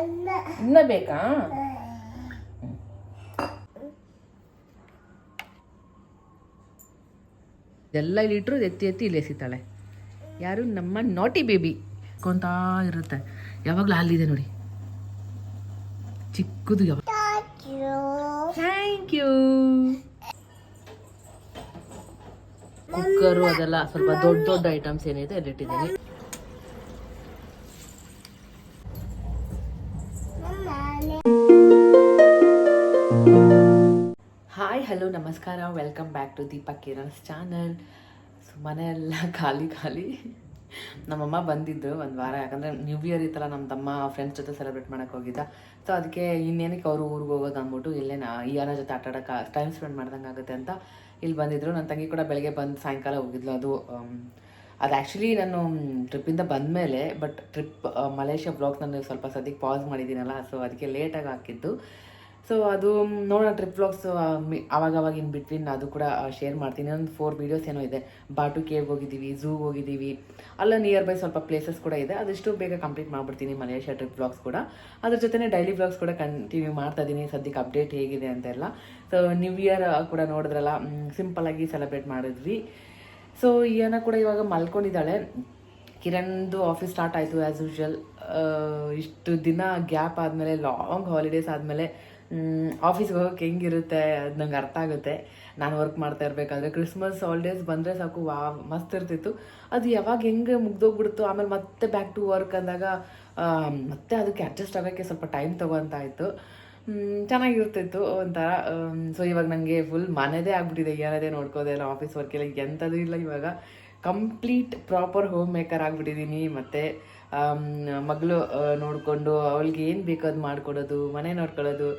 ಇನ್ನ ಬೇಕಾ? ಎಲ್ಲ ಇಲ್ಲಿಟ್ರು ಎತ್ತಿ ಎತ್ತಿ ಇಲ್ಲಿ ಎಸಿತಾಳೆ. ಯಾರು? ನಮ್ಮ ನಾಟಿ ಬೇಬಿ ಕೊಂತಾ ಇರುತ್ತೆ. ಯಾವಾಗಲೂ ಅಲ್ಲಿದೆ ನೋಡಿ. ಚಿಕ್ಕದು ಥ್ಯಾಂಕ್ ಯು ಕುಕ್ಕರು ಅದೆಲ್ಲ ಸ್ವಲ್ಪ ದೊಡ್ಡ ದೊಡ್ಡ ಐಟಮ್ಸ್ ಏನಿದೆ ಅಲ್ಲಿಟ್ಟಿದ್ದೀನಿ ಹಲೋ, ನಮಸ್ಕಾರ. Welcome back to Deepak Kiran's channel so ಮನೆಯೆಲ್ಲ ಖಾಲಿ ಖಾಲಿ. ನಮ್ಮಮ್ಮ ಬಂದಿದ್ರು ಒಂದು ವಾರ. ಯಾಕಂದರೆ ನ್ಯೂ ಇಯರ್ ಇತ್ತಲ್ಲ ನಮ್ಮ ತಮ್ಮ ಫ್ರೆಂಡ್ಸ್ ಜೊತೆ ಸೆಲೆಬ್ರೇಟ್ ಮಾಡೋಕೆ ಹೋಗಿದ್ದ. ಸೊ ಅದಕ್ಕೆ ಇನ್ನೇನಕ್ಕೆ ಅವರು ಊರಿಗೆ ಹೋಗೋದು ಅಂದ್ಬಿಟ್ಟು ಇಲ್ಲೇ ನಾ ಇಯರ ಜೊತೆ ಆಟ ಟೈಮ್ ಸ್ಪೆಂಡ್ ಮಾಡ್ದಂಗೆ ಆಗುತ್ತೆ ಅಂತ ಇಲ್ಲಿ ಬಂದಿದ್ದರು ನನ್ನ ತಂಗಿ ಕೂಡ ಬೆಳಗ್ಗೆ ಬಂದು ಸಾಯಂಕಾಲ ಹೋಗಿದ್ಲು. ಅದು ಅದು ಆ್ಯಕ್ಚುಲಿ ನಾನು ಟ್ರಿಪ್ಪಿಂದ ಬಂದಮೇಲೆ ಬಟ್ ಟ್ರಿಪ್ ಮಲೇಷ್ಯಾ ಬ್ಲಾಗ್ ನಾನು ಸ್ವಲ್ಪ ಸದ್ಯಕ್ಕೆ ಪಾಸ್ ಮಾಡಿದ್ದೀನಲ್ಲ ಸೊ ಅದಕ್ಕೆ ಲೇಟಾಗಿ ಹಾಕಿದ್ದು. ಸೊ ಅದು ನೋಡೋಣ ಟ್ರಿಪ್ ವ್ಲಾಗ್ಸ್ ಅವಾಗ ಅವಾಗ ಇನ್ ಬಿಟ್ವೀನ್ ಅದು ಕೂಡ ಶೇರ್ ಮಾಡ್ತೀನಿ. ಒಂದು ಫೋರ್ ವೀಡಿಯೋಸ್ ಏನೋ ಇದೆ. ಬಾಟು ಕೇವ್ ಹೋಗಿದ್ದೀವಿ ಝೂ ಹೋಗಿದ್ದೀವಿ. ಅಲ್ಲ ನಿಯರ್ ಬೈ ಸ್ವಲ್ಪ ಪ್ಲೇಸಸ್ ಕೂಡ ಇದೆ. ಅದಷ್ಟು ಬೇಗ ಕಂಪ್ಲೀಟ್ ಮಾಡ್ಬಿಡ್ತೀನಿ ಮಲೇಷ್ಯಾ ಟ್ರಿಪ್ ವ್ಲಾಗ್ಸ್ ಕೂಡ. ಅದ್ರ ಜೊತೆ ಡೈಲಿ ವ್ಲಾಗ್ಸ್ ಕೂಡ ಕಂಟಿನ್ಯೂ ಮಾಡ್ತಾ ಇದ್ದೀನಿ ಸದ್ಯಕ್ಕೆ ಅಪ್ಡೇಟ್ ಹೇಗಿದೆ ಅಂತೆಲ್ಲ ಸೊ ನ್ಯೂ ಇಯರ್ ಕೂಡ ನೋಡಿದ್ರಲ್ಲ ಸಿಂಪಲ್ ಆಗಿ ಸೆಲೆಬ್ರೇಟ್ ಮಾಡಿದ್ವಿ. ಸೊ ಈಯನ ಕೂಡ ಇವಾಗ ಮಲ್ಕೊಂಡಿದ್ದಾಳೆ. ಕಿರಣ್ದು ಆಫೀಸ್ ಸ್ಟಾರ್ಟ್ ಆಯಿತು ಆ್ಯಸ್ ಯೂಶ್ವಲ್ ಇಷ್ಟು ದಿನ ಗ್ಯಾಪ್ ಆದಮೇಲೆ ಲಾಂಗ್ ಹಾಲಿಡೇಸ್ ಆದಮೇಲೆ ಆಫೀಸ್ಗೆ ಹೋಗೋಕೆ ಹೆಂಗಿರುತ್ತೆ ಅದು ನಂಗೆ ಅರ್ಥ ಆಗುತ್ತೆ. ನಾನು ವರ್ಕ್ ಮಾಡ್ತಾ ಇರಬೇಕಾದ್ರೆ ಕ್ರಿಸ್ಮಸ್ ಹಾಲಿಡೇಸ್ ಬಂದರೆ ಸಾಕು, ವಾ, ಮಸ್ತ್ ಇರ್ತಿತ್ತು. ಅದು ಯಾವಾಗ ಹೆಂಗೆ ಮುಗ್ದೋಗ್ಬಿಡ್ತು, ಆಮೇಲೆ ಮತ್ತೆ ಬ್ಯಾಕ್ ಟು ವರ್ಕ್ ಅಂದಾಗ ಮತ್ತೆ ಅದಕ್ಕೆ ಅಡ್ಜಸ್ಟ್ ಆಗೋಕ್ಕೆ ಸ್ವಲ್ಪ ಟೈಮ್ ಇತ್ತು ಚೆನ್ನಾಗಿರ್ತಿತ್ತು ಒಂಥರ ಸೊ ಇವಾಗ ನನಗೆ ಫುಲ್ ಮನೆದೇ ಆಗ್ಬಿಟ್ಟಿದೆ, ಏನದೇ ನೋಡ್ಕೋದೆ ಇಲ್ಲ ಆಫೀಸ್ ವರ್ಕ್ ಇಲ್ಲ ಎಂಥದ್ದು ಇಲ್ಲ ಇವಾಗ. ಕಂಪ್ಲೀಟ್ ಪ್ರಾಪರ್ ಹೋಮ್ ಮೇಕರ್ ಆಗಿಬಿಟ್ಟಿದ್ದೀನಿ ಮತ್ತು ಮಗಳು ನೋಡಿಕೊಂಡು, ಅವಳಿಗೆ ಏನು ಬೇಕೋ ಅದು ಮಾಡಿಕೊಡೋದು, ಮನೆ ನೋಡ್ಕೊಳ್ಳೋದು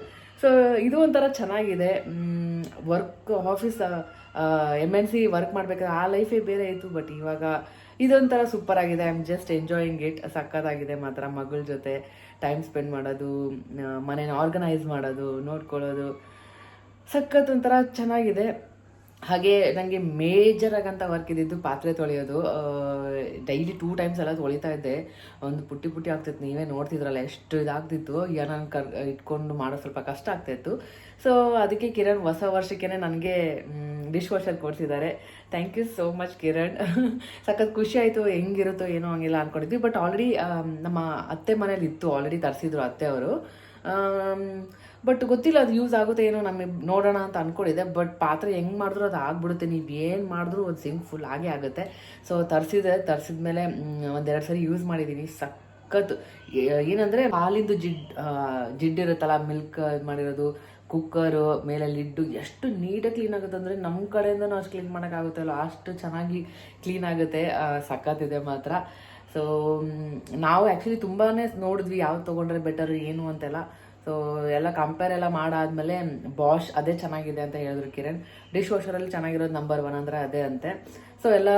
ಸೊ ಇದು ಒಂಥರ ಚೆನ್ನಾಗಿದೆ. Work office M N C work ಮಾಡಬೇಕಾದ್ರೆ ಆ ಲೈಫೇ ಬೇರೆ ಇತ್ತು ಬಟ್ ಇವಾಗ ಇದೊಂಥರ ಸೂಪರ್ ಆಗಿದೆ. I am just enjoying it ಸಕ್ಕತ್ತಾಗಿದೆ ಮಾತ್ರ ಮಗಳ ಜೊತೆ ಟೈಮ್ ಸ್ಪೆಂಡ್ ಮಾಡೋದು ಮನೇನ ಆರ್ಗನೈಸ್ ಮಾಡೋದು, ನೋಡ್ಕೊಳ್ಳೋದು. ಸಖತ್ ಒಂಥರ ಚೆನ್ನಾಗಿದೆ. ಹಾಗೆ ನನಗೆ ಮೇಜರ್ ಆಗಂತ ವರ್ಕ್ ಇದ್ದಿದ್ದು ಪಾತ್ರೆ ತೊಳೆಯೋದು. ಡೈಲಿ ಟೂ ಟೈಮ್ಸ್ ಎಲ್ಲ ತೊಳಿತಾ ಇದ್ದೆ. ಒಂದು ಪುಟ್ಟಿ ಪುಟ್ಟಿ ಆಗ್ತಿತ್ತು. ನೀವೇ ನೋಡ್ತಿದ್ರಲ್ಲ ಎಷ್ಟು ಇದಾಗ್ತಿತ್ತು. ನಾನು ಕರ್, ಇಟ್ಕೊಂಡು ಮಾಡೋ ಸ್ವಲ್ಪ ಕಷ್ಟ ಆಗ್ತಾಯಿತ್ತು ಸೊ ಅದಕ್ಕೆ ಕಿರಣ್ ಹೊಸ ವರ್ಷಕ್ಕೆ ನನಗೆ dish washer ಕೊಡ್ಸಿದ್ದಾರೆ thank you so much Kiran. ಸಖತ್ ಖುಷಿ ಆಯಿತು. ಹೆಂಗಿರುತ್ತೋ ಏನೋ ಹಂಗಿಲ್ಲ ಅಂದ್ಕೊಂಡಿದ್ವಿ ಬಟ್ ಆಲ್ರೆಡಿ ನಮ್ಮ ಅತ್ತೆ ಮನೇಲಿ ಇತ್ತು ಆಲ್ರೆಡಿ ತರಿಸಿದ್ರು ಅತ್ತೆ ಅವರು. ಬಟ್ ಗೊತ್ತಿಲ್ಲ ಅದು ಯೂಸ್ ಆಗುತ್ತೆ ಏನೋ ನಮಗೆ ನೋಡೋಣ ಅಂತ ಅನ್ಕೊಂಡಿದ್ದೆ ಬಟ್ ಪಾತ್ರೆ ಹೆಂಗೆ ಮಾಡಿದ್ರು ಅದು ಆಗ್ಬಿಡುತ್ತೆ. ನೀವು ಏನು ಮಾಡಿದ್ರು ಒಂದು ಸಿಂಕ್ ಫುಲ್ ಆಗೇ ಆಗುತ್ತೆ. ಸೊ ತರಿಸಿದೆ ಮೇಲೆ ಒಂದೆರಡು ಸರಿ ಯೂಸ್ ಮಾಡಿದ್ದೀನಿ ಸಖತ್ ಏನಂದರೆ ಹಾಲಿಂದು ಜಿಡ್ ಜಿಡ್ಡಿರುತ್ತಲ್ಲ ಮಿಲ್ಕ್ ಮಾಡಿರೋದು ಕುಕ್ಕರು ಮೇಲೆ ಲಿಡ್ಡು ಎಷ್ಟು ನೀಟಾಗಿ ಕ್ಲೀನ್ ಆಗುತ್ತೆ ಅಂದರೆ ನಮ್ಮ ಕಡೆಯಿಂದನೂ ಅಷ್ಟು ಕ್ಲೀನ್ ಮಾಡೋಕ್ಕಾಗುತ್ತಲ್ಲ ಅಷ್ಟು ಚೆನ್ನಾಗಿ ಕ್ಲೀನ್ ಆಗುತ್ತೆ. ಸಖತ್ತಿದೆ ಮಾತ್ರ. ಸೊ ನಾವು ಆ್ಯಕ್ಚುಲಿ ತುಂಬಾ ನೋಡಿದ್ವಿ ಯಾವ್ದು ತೊಗೊಂಡ್ರೆ ಬೆಟರ್ ಏನು ಅಂತೆಲ್ಲ. ಸೊ ಎಲ್ಲ ಕಂಪೇರ್ ಎಲ್ಲ ಮಾಡಾದ್ಮೇಲೆ ಬಾಶ್ ಅದೇ ಚೆನ್ನಾಗಿದೆ ಅಂತ ಹೇಳಿದ್ರು ಕಿರಣ್. ಡಿಶ್ ವಾಷರಲ್ಲಿ ಚೆನ್ನಾಗಿರೋದು ನಂಬರ್ ಒನ್ ಅಂದರೆ ಅದೇ ಅಂತೆ. ಸೊ ಎಲ್ಲ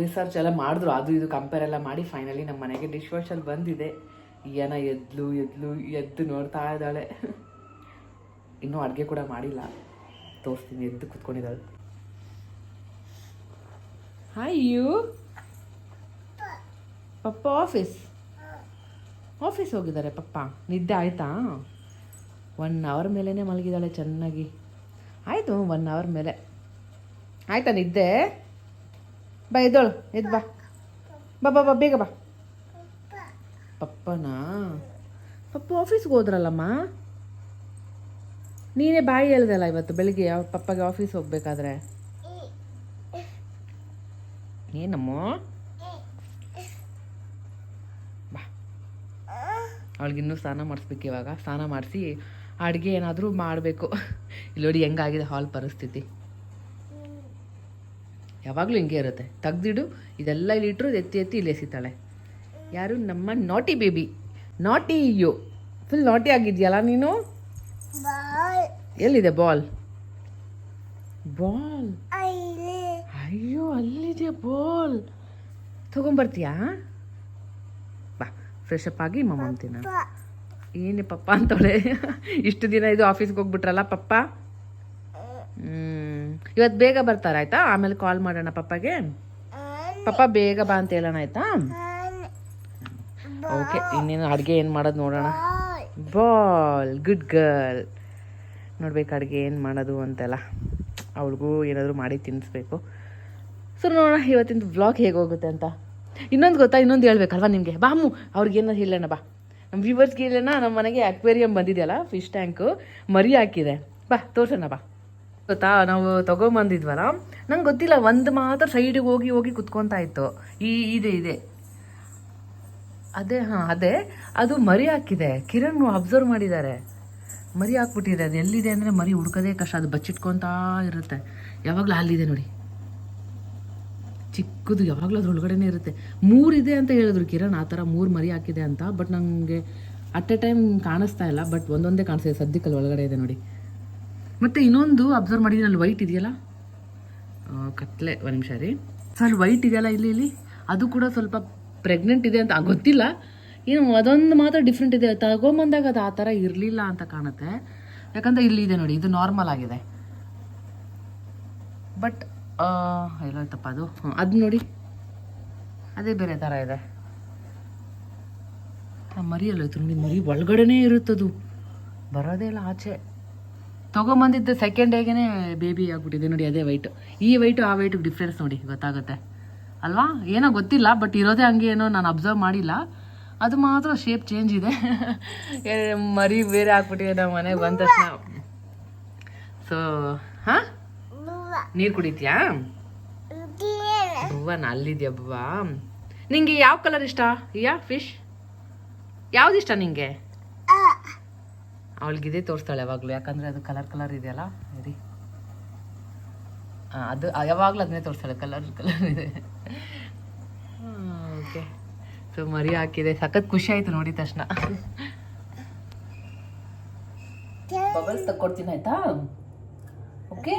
ರಿಸರ್ಚ್ ಎಲ್ಲ ಮಾಡಿದ್ರು. ಅದು ಇದು ಕಂಪೇರ್ ಎಲ್ಲ ಮಾಡಿ ಫೈನಲಿ ನಮ್ಮ ಮನೆಗೆ ಡಿಶ್ ವಾಷರ್ ಬಂದಿದೆ. ಏನ ಎದ್ಲು ಎದ್ಲು, ಎದ್ದು ನೋಡ್ತಾ ಇದ್ದಾಳೆ. ಇನ್ನೂ ಅಡುಗೆ ಕೂಡ ಮಾಡಿಲ್ಲ. ತೋರಿಸ್ತೀನಿ, ಎದ್ದು ಕುತ್ಕೊಂಡಿದ್ದಾಳೆ. ಹಾಯ್ ಯು ಪಪ್ಪ ಆಫೀಸ್ ಆಫೀಸ್ ಹೋಗಿದ್ದಾರೆ ಪಪ್ಪ. ನಿದ್ದೆ ಆಯಿತಾ? ಒನ್ ಅವರ್ ಮೇಲೇ ಮಲಗಿದ್ದಾಳೆ ಚೆನ್ನಾಗಿ. ಆಯಿತು ಒನ್ ಅವರ್ ಮೇಲೆ. ಆಯ್ತಾ ನಿದ್ದೆ? ಬಾ ಎದ್ದೋಳು ಎದ್ದು ಬಾ. ಬಾ ಬಾ ಬಾ ಬೇಗ ಬಾ. ಪಪ್ಪನಾ? ಪಪ್ಪ ಆಫೀಸ್ಗೆ ಹೋದ್ರಲ್ಲಮ್ಮ? ನೀನೇ ಬಾಯಿ ಹೇಳ್ದಲ್ಲ ಇವತ್ತು ಬೆಳಿಗ್ಗೆ ಯಾವ ಪಪ್ಪಗೆ ಆಫೀಸ್ ಹೋಗ್ಬೇಕಾದ್ರೆ? ಏನಮ್ಮ ಬಾ ಅವಳಿಗಿನ್ನೂ ಸ್ನಾನ ಮಾಡಿಸ್ಬೇಕು ಇವಾಗ. ಸ್ನಾನ ಮಾಡಿಸಿ ಅಡುಗೆ ಏನಾದರೂ ಮಾಡಬೇಕು. ಇಲ್ಲಿ ನೋಡಿ ಹೆಂಗಾಗಿದೆ ಹಾಲ್ ಪರಿಸ್ಥಿತಿ? ಯಾವಾಗಲೂ ಹಿಂಗೆ ಇರುತ್ತೆ. ತೆಗ್ದಿಡು ಇದೆಲ್ಲ ಇಲ್ಲಿ ಇಟ್ಟರು ಎತ್ತಿ ಎತ್ತಿ ಇಲ್ಲಿ ಎಸಿತಾಳೆ. ಯಾರು? ನಮ್ಮ ನಾಟಿ ಬೇಬಿ ನಾಟಿ ಯು ಫುಲ್ ನಾಟಿ ಆಗಿದೆಯಲ್ಲ ನೀನು? ಎಲ್ಲಿದೆ ಬಾಲ್ ಬಾಲ್ ಅಯ್ಯೋ. ಅಲ್ಲಿದೆ ಬಾಲ್ ತಗೊಂಬರ್ತೀಯಾ? ಫ್ರೆಶ್ ಅಪ್ ಆಗಿ ಮಮ್ಮ ಅಂತೀನ. ಏನು ಪಪ್ಪ ಅಂತವಳೆ. ಇಷ್ಟು ದಿನ ಇದು ಆಫೀಸ್ಗೆ ಹೋಗ್ಬಿಟ್ರಲ್ಲ ಪಪ್ಪ? ಹ್ಮ್. ಇವತ್ತು ಬೇಗ ಬರ್ತಾರ ಆಯ್ತಾ? ಆಮೇಲೆ ಕಾಲ್ ಮಾಡೋಣ ಪಪ್ಪಗೆ. ಪಪ್ಪ ಬೇಗ ಬಾ ಅಂತ ಹೇಳೋಣ ಆಯ್ತಾ? ಓಕೆ ಇನ್ನೇನು ಅಡುಗೆ ಏನು ಮಾಡೋದು ನೋಡೋಣ. ಬಾಲ್ ಗುಡ್ ಗರ್ಲ್ ನೋಡ್ಬೇಕು ಅಡುಗೆ ಏನು ಮಾಡೋದು ಅಂತೆಲ್ಲ. ಅವಳಿಗೂ ಏನಾದರೂ ಮಾಡಿ ತಿನ್ನಿಸ್ಬೇಕು ಸೊ ನೋಡೋಣ ಇವತ್ತಿನ ಬ್ಲಾಗ್ ಹೇಗೆ ಹೋಗುತ್ತೆ ಅಂತ. ಇನ್ನೊಂದು ಗೊತ್ತಾ, ಇನ್ನೊಂದು ಹೇಳ್ಬೇಕಲ್ವಾ ನಿಮಗೆ? ಬಾಮು ಅವ್ರಿಗೆ ಏನಾದ್ರು ಹೇಳೋಣ, ಬಾ. ನಮ್ಮ ವ್ಯೂವರ್ಸ್ಗೆ ಹೇಳೋಣ ನಮ್ಮ ಮನೆಗೆ ಅಕ್ವೇರಿಯಂ ಬಂದಿದೆಯಲ್ಲ ಫಿಶ್ ಟ್ಯಾಂಕು ಮರಿ ಹಾಕಿದೆ. ಬಾ, ತೋರ್ಸೋಣ, ಬಾ. ಗೊತ್ತಾ, ನಾವು ತೊಗೊಂಬಂದಿದ್ವಲ್ಲ, ನಂಗೆ ಗೊತ್ತಿಲ್ಲ, ಒಂದು ಮಾತ್ರ ಸೈಡಿಗೆ ಹೋಗಿ ಹೋಗಿ ಕುತ್ಕೊತಾ ಇತ್ತು. ಈ, ಇದೆ ಇದೆ. ಅದೇ, ಹಾಂ, ಅದೇ. ಅದು ಮರಿ ಹಾಕಿದೆ. ಕಿರಣ್ ಅಬ್ಸರ್ವ್ ಮಾಡಿದ್ದಾರೆ. ಮರಿ ಹಾಕ್ಬಿಟ್ಟಿದೆ. ಅದು ಎಲ್ಲಿದೆ ಅಂದರೆ ಮರಿ ಹುಡ್ಕೋದೇ ಕಷ್ಟ. ಅದು ಬಚ್ಚಿಟ್ಕೊತಾ ಇರುತ್ತೆ. ಯಾವಾಗಲೂ ಅಲ್ಲಿದೆ ನೋಡಿ. ಚಿಕ್ಕದು ಯಾವಾಗಲೂ ಅದ್ರ ಒಳಗಡೆನೇ ಇರುತ್ತೆ. ಮೂರಿದೆ ಅಂತ ಹೇಳಿದ್ರು, ಕಿರಣ್, ಆ ಥರ ಮೂರು ಮರಿ ಹಾಕಿದೆ ಅಂತ, ಬಟ್ ನನಗೆ ಅಟ್ ಎ ಟೈಮ್ ಕಾಣಿಸ್ತಾ ಇಲ್ಲ, ಬಟ್ ಒಂದೊಂದೇ ಕಾಣಿಸ್ತಿದೆ ಸದ್ಯಕ್ಕಲ್ಲಿ ಒಳಗಡೆ ಇದೆ ನೋಡಿ. ಮತ್ತು ಇನ್ನೊಂದು ಅಬ್ಸರ್ವ್ ಮಾಡಿದ್ದೀನಿ ಅಲ್ಲಿ ವೈಟ್ ಇದೆಯಲ್ಲ? ಕತ್ಲೆ, ಒಂದು ನಿಮಿಷ ರೀ ಸರ್, ವೈಟ್ ಇದೆಯಲ್ಲ ಇಲ್ಲಿ ಇಲ್ಲಿ? ಅದು ಕೂಡ ಸ್ವಲ್ಪ ಪ್ರೆಗ್ನೆಂಟ್ ಇದೆ ಅಂತ ಗೊತ್ತಿಲ್ಲ. ಏನು, ಅದೊಂದು ಮಾತ್ರ ಡಿಫ್ರೆಂಟ್ ಇದೆ. ತಗೊಂಬಂದಾಗ ಅದು ಆ ಥರ ಇರಲಿಲ್ಲ ಅಂತ ಕಾಣುತ್ತೆ. ಯಾಕಂದರೆ ಇಲ್ಲಿ ಇದೆ ನೋಡಿ, ಇದು ನಾರ್ಮಲ್ ಆಗಿದೆ. ಬಟ್ ಎಲ್ಲೋಯ್ತಪ್ಪ ಅದು? ಹ್ಞೂ ಅದು ನೋಡಿ. ಅದೇ ಬೇರೆ ಥರ ಇದೆ. ಮರಿ ಎಲ್ಲೋಯ್ತು ನೋಡಿ, ಮರಿ ಒಳಗಡೆನೇ ಇರುತ್ತದು. ಬರೋದೇ ಇಲ್ಲ ಆಚೆ. ತೊಗೊಂಬಂದಿದ್ದು ಸೆಕೆಂಡ್ ಡೇಗೆ ಬೇಬಿ ಆಗಿಬಿಟ್ಟಿದೆ ನೋಡಿ, ಅದೇ ವೈಟ್ ಈ ವೈಟು ಆ ವೈಟು ಡಿಫ್ರೆನ್ಸ್ ನೋಡಿ, ಗೊತ್ತಾಗುತ್ತೆ. ಅಲ್ವಾ? ಏನೋ ಗೊತ್ತಿಲ್ಲ ಬಟ್ ಇರೋದೇ ಹಂಗೆ ಏನೋ ನಾನು ಅಬ್ಸರ್ವ್ ಮಾಡಿಲ್ಲ. ಅದು ಮಾತ್ರ ಶೇಪ್ ಚೇಂಜ್ ಇದೆ. ಮರಿ ಬೇರೆ ಹಾಕ್ಬಿಟ್ಟಿದೆ ನಮ್ಮ ಮನೆಗೆ ಬಂದ ತಕ್ಷಣ. ಸೊ ಹಾಂ? ನೀರು ಕುಡಿತೀಯಾ? ಬುವ್ವನ ಅಲ್ಲಿದ್ಯಾ ಬುವ್ವ? ನಿಂಗೆ ಯಾವ ಕಲರ್ ಇಷ್ಟ? ಯಾ ಫಿಶ್ ಯಾವ್ದು ಇಷ್ಟ ನಿಂಗೆ? ಅವಳಿಗೆ ಇದೇ ತೋರಿಸ್ತಾಳೆ ಯಾವಾಗಲೂ ಯಾಕಂದರೆ ಅದು ಕಲರ್ ಕಲರ್ ಇದೆಯಲ್ಲ ಸರಿ ಅದು ಯಾವಾಗಲೂ ಅದನ್ನೇ ತೋರಿಸ್ತಾಳೆ ಕಲರ್ ಕಲರ್ ಇದೆ. ಓಕೆ ಸೊ ಮರಿ ಹಾಕಿದೆ. ಸಖತ್ ಖುಷಿ ಆಯಿತು ನೋಡಿದ ತಕ್ಷಣ. ಬಬಲ್ಸ್ ತಕ್ಕೊಡ್ತೀನಿ ಆಯ್ತಾ? ಓಕೆ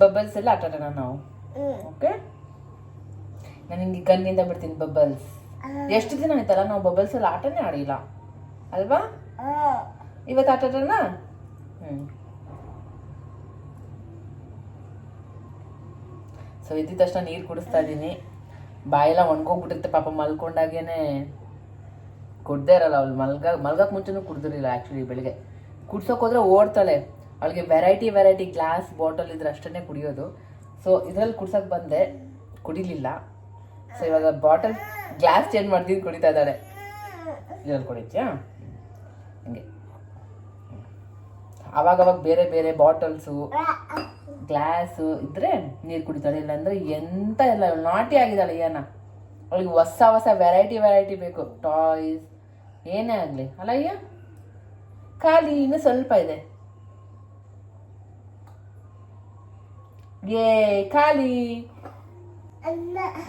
ಬಬಲ್ಸ್ ಎಲ್ಲ ಆಟ ಆಡೋಣ ನಾವು. ಓಕೆ ನಾನು ಹಿಂಗೆ ಕಣ್ಣಿಂದ ಬಿಡ್ತೀನಿ ಬಬಲ್ಸ್ ಎಷ್ಟು ದಿನ ಆಯ್ತಲ್ಲ ನಾವು ಬಬಲ್ಸ್ ಎಲ್ಲ ಆಟನೇ ಆಡಿಲ್ಲ. ಅಲ್ವಾ? ಇವತ್ತು ಆಟ ಆಡೋಣ ಹ್ಞೂ ಸೊ ಇದ್ದ ತಕ್ಷಣ ನೀರು ಕುಡಿಸ್ತಾ ಇದ್ದೀನಿ. ಬಾಯೆಲ್ಲ ಒಣಗೋಗ್ಬಿಟ್ಟಿರುತ್ತೆ ಪಾಪ ಮಲ್ಕೊಂಡಾಗೇನೆ. ಕುಡ್ದೇ ಇರಲ್ಲ ಅವ್ಳು. ಮಲ್ಗ ಮಲ್ಗಕ್ಕೆ ಮುಂಚೆನೂ ಕುಡ್ದಿರಲಿಲ್ಲ ಆ್ಯಕ್ಚುಲಿ ಬೆಳಿಗ್ಗೆ. ಕುಡ್ಸೋಕೆ ಹೋದ್ರೆ ಓಡ್ತಾಳೆ. ಅವಳಿಗೆ ವೆರೈಟಿ ವೆರೈಟಿ ಗ್ಲಾಸ್ ಬಾಟಲ್ ಇದ್ರೆ ಅಷ್ಟನ್ನೇ ಕುಡಿಯೋದು. ಸೊ ಇದರಲ್ಲಿ ಕುಡ್ಸಕ್ ಬಂದೆ. ಕುಡಿಲಿಲ್ಲ. ಸೊ ಇವಾಗ ಬಾಟಲ್ ಗ್ಲಾಸ್ ಚೇಂಜ್ ಮಾಡ್ತೀನಿ ಕುಡಿತಾ ಇದ್ದಾಳೆ. ಇದ್ರಲ್ಲಿ ಕುಡಿತ್ಯಾ? ಹಂಗೆ. ಅವಾಗ ಅವಾಗ ಬೇರೆ ಬೇರೆ ಬಾಟಲ್ಸು ಗ್ಲಾಸು ಇದ್ರೆ ನೀರು ಕುಡಿತಾಳೆ. ಇಲ್ಲಾಂದ್ರೆ ಎಂತ ಇಲ್ಲ. ನಾಟಿ ಆಗಿದ್ದಾಳೆ, ಏನ. ಅವಳಿಗೆ ಹೊಸ ಹೊಸ ವೆರೈಟಿ ವೆರೈಟಿ ಬೇಕು. ಟಾಯ್ಸ್ ಏನೇ ಆಗಲಿ. ಅಲ್ಲ ಅಯ್ಯ ಖಾಲಿ ಇನ್ನೂ ಸ್ವಲ್ಪ ಇದೆ. ಏ ಖಾಲಿ.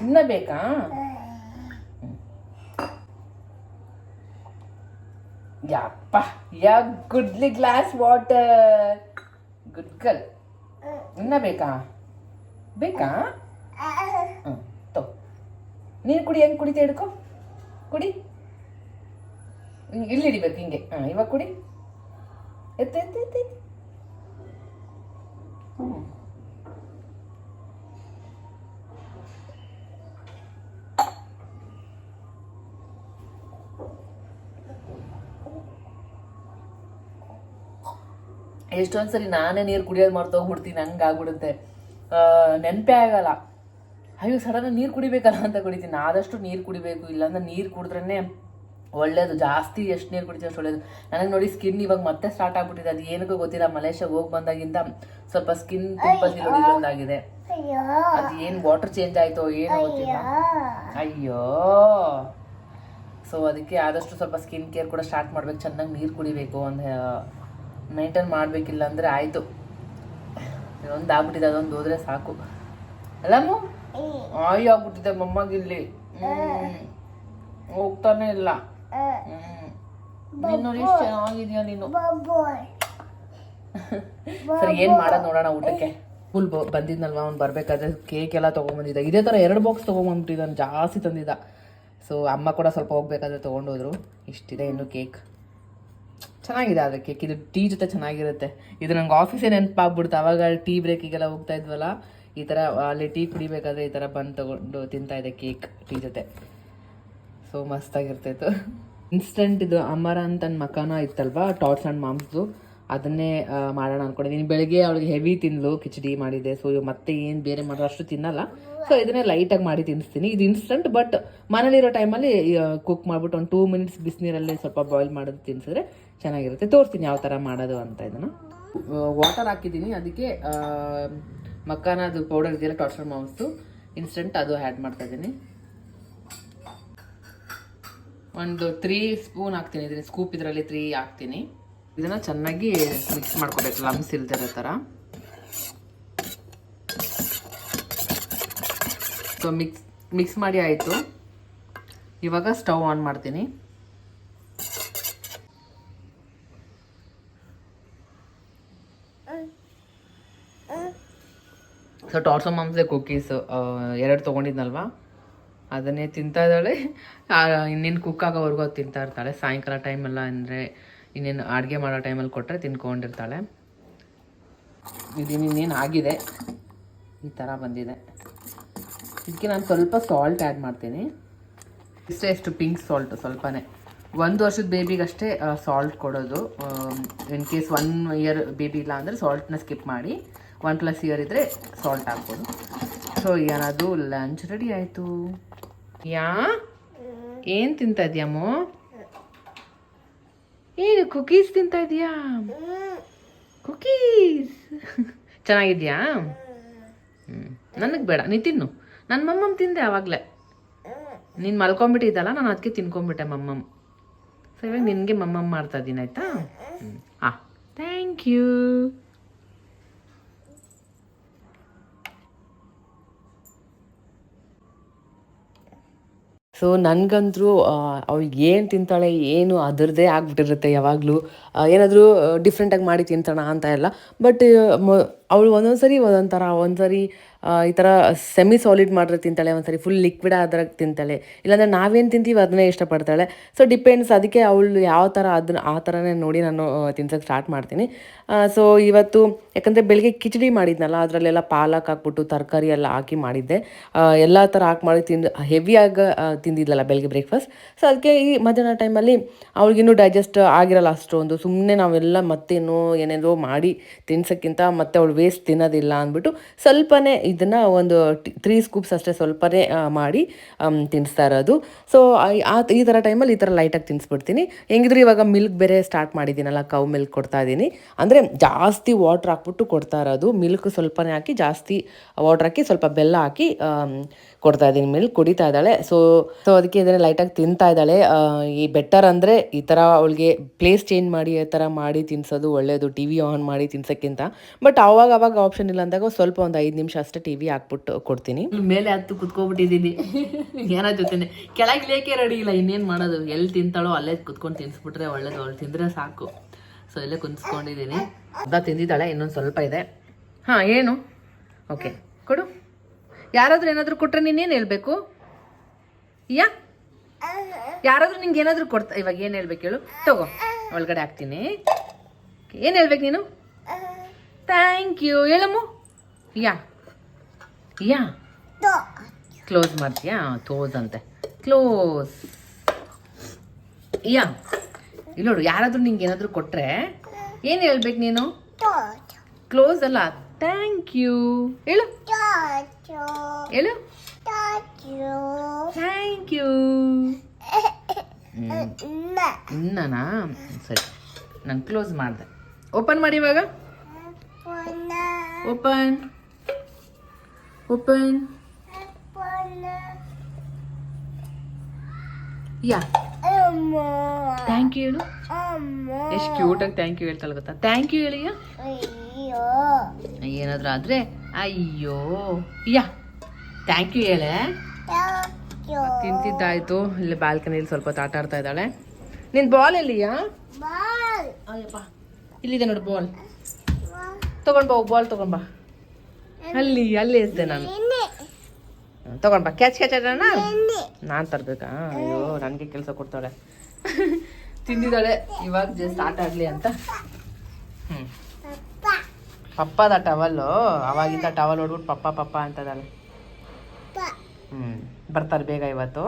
ಇನ್ನ ಬೇಕಾ? ಯಪ್ಪ ಯ ಗುಡ್ಲಿ ಗ್ಲಾಸ್ ವಾಟರ್ ಗುಡ್ ಗರ್ಲ್ ಇನ್ನ ಬೇಕಾ? ಬೇಕಾ? ತೋ. ನೀರು ಕುಡಿ ಹೆಂಗೆ ಕುಡಿತಾ ಹಿಡ್ಕೊ? ಕುಡಿ. ಇಲ್ಲಿ ಹಿಡಿಬೇಕು ಹಿಂಗೆ. ಹಾಂ ಇವಾಗ ಕುಡಿ. ಎತ್ತ ಎತ್ತ ಎತ್ತ ಎತ್ತ. ಎಷ್ಟೊಂದು ಸರಿ ನಾನೇ ನೀರು ಕುಡಿಯೋದು ಮರ್ತೋಗ್ಬಿಡ್ತೀನಿ ಹಂಗೆ ಆಗ್ಬಿಡುತ್ತೆ. ನೆನಪೇ ಆಗಲ್ಲ. ಅಯ್ಯೋ ಸಡನ್ ನೀರು ಕುಡಿಬೇಕಲ್ಲ ಅಂತ ಕುಡಿತೀನಿ. ಆದಷ್ಟು ನೀರು ಕುಡಿಬೇಕು ಇಲ್ಲಾಂದ್ರೆ ನೀರು ಕುಡಿದ್ರೇ ಒಳ್ಳೇದು. ಜಾಸ್ತಿ ಎಷ್ಟು ನೀರು ಕುಡಿತೀವಿ ಅಷ್ಟು ಒಳ್ಳೇದು. ನನಗೆ ನೋಡಿ ಸ್ಕಿನ್ ಇವಾಗ ಮತ್ತೆ ಸ್ಟಾರ್ಟ್ ಆಗ್ಬಿಟ್ಟಿದೆ. ಅದು ಏನಕ್ಕೂ ಗೊತ್ತಿಲ್ಲ. ಮಲೇಷ್ಯಾಗ ಹೋಗಿ ಬಂದಾಗಿಂದ ಸ್ವಲ್ಪ ಸ್ಕಿನ್ ಪಿಂಪಲ್ಸ್ ಇರೋದಾಗಿದೆ ಅದು ಏನು ವಾಟರ್ ಚೇಂಜ್ ಆಯ್ತೋ ಏನು ಗೊತ್ತಿಲ್ಲ. ಅಯ್ಯೋ. ಸೊ ಅದಕ್ಕೆ ಆದಷ್ಟು ಸ್ವಲ್ಪ ಸ್ಕಿನ್ ಕೇರ್ ಕೂಡ ಸ್ಟಾರ್ಟ್ ಮಾಡ್ಬೇಕು. ಚೆನ್ನಾಗಿ ನೀರು ಕುಡಿಬೇಕು ಒಂದು ಮೇಂಟೈನ್ ಮಾಡಬೇಕಿಲ್ಲ ಅಂದರೆ ಆಯಿತು. ಒಂದು ಆಗ್ಬಿಟ್ಟಿದೆ ಅದೊಂದು ಹೋದ್ರೆ ಸಾಕು. ಅಲ್ಲಮ್ಮ? ಆಯ್ ಆಗ್ಬಿಟ್ಟಿದೆ ಮೊಮ್ಮಗಿಲ್ಲಿ. ಹೋಗ್ತಾನೆ ಇಲ್ಲ. ನೀನು ಎಷ್ಟು ಚೆನ್ನಾಗಿದ್ಯಾ ನೀನು? ಸರಿ ಏನ್ ಮಾಡೋದು ನೋಡೋಣ ಊಟಕ್ಕೆ. ಫುಲ್ ಬಂದಿದ್ನಲ್ವಾ ಅವ್ನು ಬರ್ಬೇಕಾದ್ರೆ ಕೇಕ್ ಎಲ್ಲ ತೊಗೊಂಬಂದಿದ್ದ. ಇದೇ ಥರ ಎರಡು ಬಾಕ್ಸ್ ತೊಗೊಂಬಂದ್ಬಿಟ್ಟಿದ್ದಾನೆ ಜಾಸ್ತಿ ತಂದಿದ್ದ. ಸೊ ಅಮ್ಮ ಕೂಡ ಸ್ವಲ್ಪ ಹೋಗ್ಬೇಕಾದ್ರೆ ತೊಗೊಂಡೋದ್ರು. ಇಷ್ಟಿದೆ ಇನ್ನು ಕೇಕ್ ಚೆನ್ನಾಗಿದೆ ಅದಕ್ಕೆ. ಕೇಕ್ ಇದು ಟೀ ಜೊತೆ ಚೆನ್ನಾಗಿರುತ್ತೆ. ಇದು ನಂಗೆ ಆಫೀಸೇ ನೆನಪಾಗ್ಬಿಡ್ತು. ಅವಾಗ ಟೀ ಬ್ರೇಕಿಗೆಲ್ಲ ಹೋಗ್ತಾ ಇದ್ವಲ್ಲ, ಈ ಥರ ಅಲ್ಲಿ ಟೀ ಕುಡಿಬೇಕಾದ್ರೆ ಈ ಥರ ಬಂದು ತಗೊಂಡು ತಿಂತಾ ಇದೆ ಕೇಕ್ ಟೀ ಜೊತೆ. ಸೊ ಮಸ್ತಾಗಿರ್ತಾಯಿತ್ತು ಇನ್ಸ್ಟೆಂಟ್ ಇದು ಅಮರ ಅಂತ ಮಕಾನ ಇತ್ತಲ್ವಾ ಟಾಟ್ಸ್ ಅಂಡ್ ಮಾಮ್ಸ್ದು. ಅದನ್ನೇ ಮಾಡೋಣ ಅನ್ಕೊಂಡಿದ್ದೀನಿ ಬೆಳಗ್ಗೆ ಅವಳಿಗೆ ಹೆವಿ ತಿನ್ಲು ಕಿಚಡಿ ಮಾಡಿದೆ ಸೊ ಮತ್ತೆ ಏನು ಬೇರೆ ಮಾಡೋ ಅಷ್ಟು ತಿನ್ನಲ್ಲ. ಸೊ ಇದನ್ನೇ ಲೈಟಾಗಿ ಮಾಡಿ ತಿನ್ನಿಸ್ತೀನಿ ಇದು ಇನ್ಸ್ಟಂಟ್ ಬಟ್ ಮನೇಲಿರೋ ಟೈಮಲ್ಲಿ ಕುಕ್ ಮಾಡ್ಬಿಟ್ಟು ಒಂದು ಟೂ ಮಿನಿಟ್ಸ್ ಬಿಸಿನೀರಲ್ಲಿ ಸ್ವಲ್ಪ ಬಾಯ್ಲ್ ಮಾಡೋದು ತಿನ್ಸಿದ್ರೆ ಚೆನ್ನಾಗಿರುತ್ತೆ. ತೋರಿಸ್ತೀನಿ ಯಾವ ಥರ ಮಾಡೋದು ಅಂತ ಇದನ್ನು. ವಾಟರ್ ಹಾಕಿದ್ದೀನಿ. ಅದಕ್ಕೆ ಮಕ್ಕಾನ ಅದು ಪೌಡರ್ ಇದೆಯಲ್ಲ ಟಾರ್ಚರ್ ಮಾಂಸು ಇನ್ಸ್ಟೆಂಟ್ ಅದು ಆ್ಯಡ್ ಮಾಡ್ತಾ ಇದ್ದೀನಿ. ಒಂದು ತ್ರೀ ಸ್ಪೂನ್ ಹಾಕ್ತೀನಿ. ಇದನ್ನ ಸ್ಕೂಪ್ ಇದರಲ್ಲಿ ತ್ರೀ ಹಾಕ್ತೀನಿ. ಇದನ್ನು ಚೆನ್ನಾಗಿ ಮಿಕ್ಸ್ ಮಾಡ್ಕೋಬೇಕು ಲಮ್ಸ್ ಇಲ್ದಿರೋ ಥರ ಸೊ ಮಿಕ್ಸ್ ಮಿಕ್ಸ್ ಮಾಡಿ ಆಯಿತು. ಇವಾಗ ಸ್ಟವ್ ಆನ್ ಮಾಡ್ತೀನಿ. ಸೊ ಟಾಟ್ಸೋ ಮಾಮ್ಸೆ ಕುಕ್ಕೀಸ್ ಎರಡು ತೊಗೊಂಡಿದ್ನಲ್ವಾ? ಅದನ್ನೇ ತಿಂತಾ ಇದ್ದಾಳೆ. ಇನ್ನೇನು ಕುಕ್ ಆಗೋವರೆಗೂ ಅದು ತಿಂತಾ ಇರ್ತಾಳೆ. ಸಾಯಂಕಾಲ ಟೈಮೆಲ್ಲ ಅಂದರೆ ಇನ್ನೇನು ಅಡುಗೆ ಮಾಡೋ ಟೈಮಲ್ಲಿ ಕೊಟ್ಟರೆ ತಿನ್ಕೊಂಡಿರ್ತಾಳೆ. ಇನ್ನೇನು ಆಗಿದೆ? ಈ ಥರ ಬಂದಿದೆ. ಇದಕ್ಕೆ ನಾನು ಸ್ವಲ್ಪ ಸಾಲ್ಟ್ ಆ್ಯಡ್ ಮಾಡ್ತೀನಿ. ಇಷ್ಟೇ ಎಷ್ಟು ಪಿಂಕ್ ಸಾಲ್ಟ್ ಸ್ವಲ್ಪನೇ. ಒಂದು ವರ್ಷದ ಬೇಬಿಗಷ್ಟೇ ಸಾಲ್ಟ್ ಕೊಡೋದು. In case one year baby ಇಲ್ಲ ಅಂದರೆ ಸಾಲ್ಟ್ನ ಸ್ಕಿಪ್ ಮಾಡಿ. ಒನ್ ಪ್ಲಸ್ ಇಯರ್ ಇದ್ದರೆ ಸಾಲ್ಟ್ ಹಾಕ್ಬೋದು. ಸೊ ಏನದು ಲಂಚ್ ರೆಡಿ ಆಯಿತು? ಯಾ? ಏನು ತಿಂತಾ ಇದೆಯಮ್ಮ ಏನು ಕುಕೀಸ್ ತಿಂತಾ ಇದೆಯಾ? ಕುಕೀಸ್ ಚೆನ್ನಾಗಿದ್ಯಾ? ಹ್ಞೂ ನನಗೆ ಬೇಡ. ನೀ ತಿನ್ನು. ನನ್ನ ಮಮ್ಮಮ್ಮ ತಿಂದೆ ಆವಾಗಲೇ ನೀನು ಮಲ್ಕೊಂಬಿಟ್ಟಿದ್ದಲ್ಲ ನಾನು ಅದಕ್ಕೆ ತಿನ್ಕೊಂಬಿಟ್ಟೆ ಮಮ್ಮಮ್. ಸರಿ ಇವಾಗ ನಿನಗೆ ಮಮ್ಮಮ್ಮ ಮಾಡ್ತಾ ಇದ್ದೀನಿ ಆಯಿತಾ? ಹ್ಞೂ ಹಾಂ ಥ್ಯಾಂಕ್ ಯು ಸೊ ನನಗಂತರೂ ಅವ್ಳು ಏನು ತಿಂತಾಳೆ, ಏನು ಅದರದ್ದೇ ಆಗ್ಬಿಟ್ಟಿರುತ್ತೆ ಯಾವಾಗಲೂ. ಏನಾದರೂ ಡಿಫ್ರೆಂಟಾಗಿ ಮಾಡಿ ತಿಂತಾಳ ಅಂತ ಎಲ್ಲ. ಬಟ್ ಅವಳು ಒಂದೊಂದು ಸರಿ ಒಂದೊಂದು ಥರ ಒಂದು ಸರಿ ಈ ಥರ ಸೆಮಿ ಸಾಲಿಡ್ ಮಾಡಿದ್ರೆ ತಿಂತಾಳೆ, ಒಂದ್ಸರಿ ಫುಲ್ ಲಿಕ್ವಿಡ್ ಆದ್ರೆ ತಿಂತಾಳೆ. ಇಲ್ಲಾಂದರೆ ನಾವೇನು ತಿಂತೀವಿ ಅದನ್ನೇ ಇಷ್ಟಪಡ್ತಾಳೆ. ಸೊ ಡಿಪೆಂಡ್ಸ್ ಅದಕ್ಕೆ ಅವಳು ಯಾವ ಥರ ಅದನ್ನ, ಆ ಥರನೇ ನೋಡಿ ನಾನು ತಿನ್ಸೋಕ್ಕೆ ಸ್ಟಾರ್ಟ್ ಮಾಡ್ತೀನಿ. ಸೊ ಇವತ್ತು ಯಾಕಂದರೆ ಬೆಳಿಗ್ಗೆ ಕಿಚಡಿ ಮಾಡಿದ್ನಲ್ಲ, ಅದರಲ್ಲೆಲ್ಲ ಪಾಲಕ್ ಹಾಕ್ಬಿಟ್ಟು, ತರಕಾರಿ ಎಲ್ಲ ಹಾಕಿ ಮಾಡಿದ್ದೆ. ಎಲ್ಲ ಥರ ಹಾಕಿ ಮಾಡಿ ತಿಂದು ಹೆವಿಯಾಗಿ ತಿಂದಿದ್ಲಲ್ಲ ಬೆಳಗ್ಗೆ ಬ್ರೇಕ್ಫಾಸ್ಟ್ ಸೊ ಅದಕ್ಕೆ ಈ ಮಧ್ಯಾಹ್ನ ಟೈಮಲ್ಲಿ ಅವ್ಳಿಗಿನ್ನೂ ಡೈಜೆಸ್ಟ್ ಆಗಿರಲ್ಲ ಅಷ್ಟೊಂದು. ಸುಮ್ಮನೆ ನಾವೆಲ್ಲ ಮತ್ತೇನೋ ಏನೇನೋ ಮಾಡಿ ತಿನ್ಸೋಕ್ಕಿಂತ ಮತ್ತೆ ಅವಳು ವೇಸ್ಟ್ ತಿನ್ನೋದಿಲ್ಲ ಅಂದ್ಬಿಟ್ಟು ಸ್ವಲ್ಪನೇ ಇದನ್ನು ಒಂದು ತ್ರೀ ಸ್ಕೂಪ್ಸ್ ಅಷ್ಟೇ ಸ್ವಲ್ಪನೇ ಮಾಡಿ ತಿನ್ನಿಸ್ತಾ ಇರೋದು. ಸೊ ಆ ಈ ಥರ ಟೈಮಲ್ಲಿ ಈ ಥರ ಲೈಟಾಗಿ ತಿನ್ನಿಸ್ಬಿಡ್ತೀನಿ ಹೆಂಗಿದ್ರು ಇವಾಗ ಮಿಲ್ಕ್ ಬೇರೆ ಸ್ಟಾರ್ಟ್ ಮಾಡಿದ್ದೀನಲ್ಲ ಕೌ ಮಿಲ್ಕ್ ಕೊಡ್ತಾ ಇದ್ದೀನಿ ಅಂದರೆ ಜಾಸ್ತಿ ವಾಟ್ರ್ ಹಾಕ್ಬಿಟ್ಟು ಕೊಡ್ತಾ ಇರೋದು. ಮಿಲ್ಕ್ ಸ್ವಲ್ಪನೇ ಹಾಕಿ ಜಾಸ್ತಿ ವಾಟ್ರ್ ಹಾಕಿ ಸ್ವಲ್ಪ ಬೆಲ್ಲ ಹಾಕಿ ಕೊಡ್ತಾ ಇದ್ದೀನಿ, ಮಿಲ್ಕ್ ಕುಡಿತಾ ಇದ್ದಾಳೆ. ಸೊ ಸೊ ಅದಕ್ಕೆ ಇದನ್ನು ಲೈಟಾಗಿ ತಿಂತಾ ಇದ್ದಾಳೆ. ಈ ಬೆಟರ್ ಅಂದರೆ ಈ ಥರ ಅವಳಿಗೆ ಪ್ಲೇಸ್ ಚೇಂಜ್ ಮಾಡಿ, ಈ ಥರ ಮಾಡಿ ತಿನ್ಸೋದು ಒಳ್ಳೆಯದು ಟಿ ವಿ ಆನ್ ಮಾಡಿ ತಿನ್ಸೋಕ್ಕಿಂತ. ಬಟ್ ಅವಾಗ ಅವಾಗ ಆಪ್ಷನ್ ಇಲ್ಲ ಅಂದಾಗ ಸ್ವಲ್ಪ ಒಂದು ಐದು ನಿಮಿಷ ಅಷ್ಟೇ ಟಿ ವಿ ಹಾಕ್ಬಿಟ್ಟು ಕೊಡ್ತೀನಿ. ಮೇಲೆ ಹತ್ತು ಕುತ್ಕೊಬಿಟ್ಟಿದ್ದೀನಿ. ಏನೋ ಜೊತೆನೆ. ಕೆಳಗೆ ಲೇಕೆ ರೆಡಿ ಇಲ್ಲ, ಇನ್ನೇನು ಮಾಡೋದು? ಎಲ್ಲಿ ತಿಂತಾಳೋ ಅಲ್ಲೇ ಕುತ್ಕೊಂಡು ತಿನ್ಸ್ಬಿಟ್ರೆ ಒಳ್ಳೇದು. ಅವಳು ತಿಂದರೆ ಸಾಕು. ಸೊ ಇಲ್ಲೇ ಕುಂತ್ಕೊಂಡಿದ್ದೀನಿ ಅರ್ಧ ತಿಂದಿದ್ದಾಳೆ, ಇನ್ನೊಂದು ಸ್ವಲ್ಪ ಇದೆ. ಹಾಂ, ಏನು? ಓಕೆ ಕೊಡು. ಯಾರಾದ್ರೂ ಏನಾದರೂ ಕೊಟ್ರೆ ನೀನೇನು ಹೇಳಬೇಕು? ಯಾ? ಯಾರಾದರೂ ನಿಂಗೆ ಏನಾದರೂ ಕೊಡ್ತಾ, ಇವಾಗ ಏನು ಹೇಳ್ಬೇಕು ಹೇಳು? ತಗೋ, ಒಳಗಡೆ ಹಾಕ್ತೀನಿ. ಏನು ಹೇಳ್ಬೇಕು ನೀನು? ಥ್ಯಾಂಕ್ ಯು ಹೇಳಮ್ಮು. ಯಾ. ಯಾ. ಕ್ಲೋಸ್ ಮಾಡ್ತೀಯಾ? ಕ್ಲೋಸ್ ಅಂತೆ. Close yeah. ಇಲ್ಲ ನೋಡು, ಯಾರಾದರೂ ನಿಂಗೆ ಏನಾದರೂ ಕೊಟ್ರೆ ಏನು ಹೇಳ್ಬೇಕು ನೀನು? ಕ್ಲೋಸ್ ಅಲ್ಲ? ಥ್ಯಾಂಕ್ ಯು ಹೇಳು. ಹೇಳು ಥ್ಯಾಂಕ್ ಯು ಇನ್ನನಾ ಸರಿ. ನಾನು ಕ್ಲೋಸ್ ಮಾಡಿದೆ. ಓಪನ್ ಮಾಡಿ ಇವಾಗ? Open open yeah thank you ಹೇಳು ಎಷ್ಟು ಕ್ಯೂಟಾಗಿ ಥ್ಯಾಂಕ್ ಯು ಹೇಳ್ತಾಳೆ ಗೊತ್ತಾ? ಥ್ಯಾಂಕ್ ಯು ಹೇಳಿಯಾ ಏನಾದರೂ ಆದರೆ ಅಯ್ಯೋ ಯಾ ಥ್ಯಾಂಕ್ ಯು ಹೇಳೆ. ತಿಂತಿದ್ದಾಯ್ತು ಇಲ್ಲಿ ಬಾಲ್ಕನಿಯಲ್ಲಿ ಸ್ವಲ್ಪ ಹೊತ್ತು ಆಟ ಆಡ್ತಾ ಇದ್ದಾಳೆ. ನಿನ್ ಬಾಲ್ ಎಲ್ಲಿಯಾ? ಇಲ್ಲಿದೆ ನೋಡು ಬಾಲ್ ತಗೊಂಡ್ ಬಾ ಬಾಲ್ ತಗೊಂಡ್ ಬಾ. ಅಲ್ಲಿ ಅಲ್ಲಿ ಇದ್ದೆ ನಾನು. ತಗೊಂಡ್ಬಾ ತಗೊಂಡ್ ಬಾ. ಕ್ಯಾಚ್ ಕ್ಯಾಚ್ ಆಡೋಣ ನಾನು ತರ್ಬೇಕಾ? ಅಯ್ಯೋ ನನಗೆ ಕೆಲಸ ಕೊಡ್ತಾಳೆ. ತಿಂದಿದ್ದಾಳೆ ಇವಾಗ ಜಸ್ಟ್ ಆಟ ಆಡ್ಲಿ ಅಂತ. ಹ್ಞೂ ಪಪ್ಪದ ಟವಲ್ಲು ಅವಾಗಿಂದ ಟವಲ್ ಹೊಡ್ಬಿಟ್ಟು ಪಪ್ಪ ಪಪ್ಪ ಅಂತದಲ್ಲ. ಹ್ಞೂ ಬರ್ತಾರೆ ಬೇಗ ಇವತ್ತು.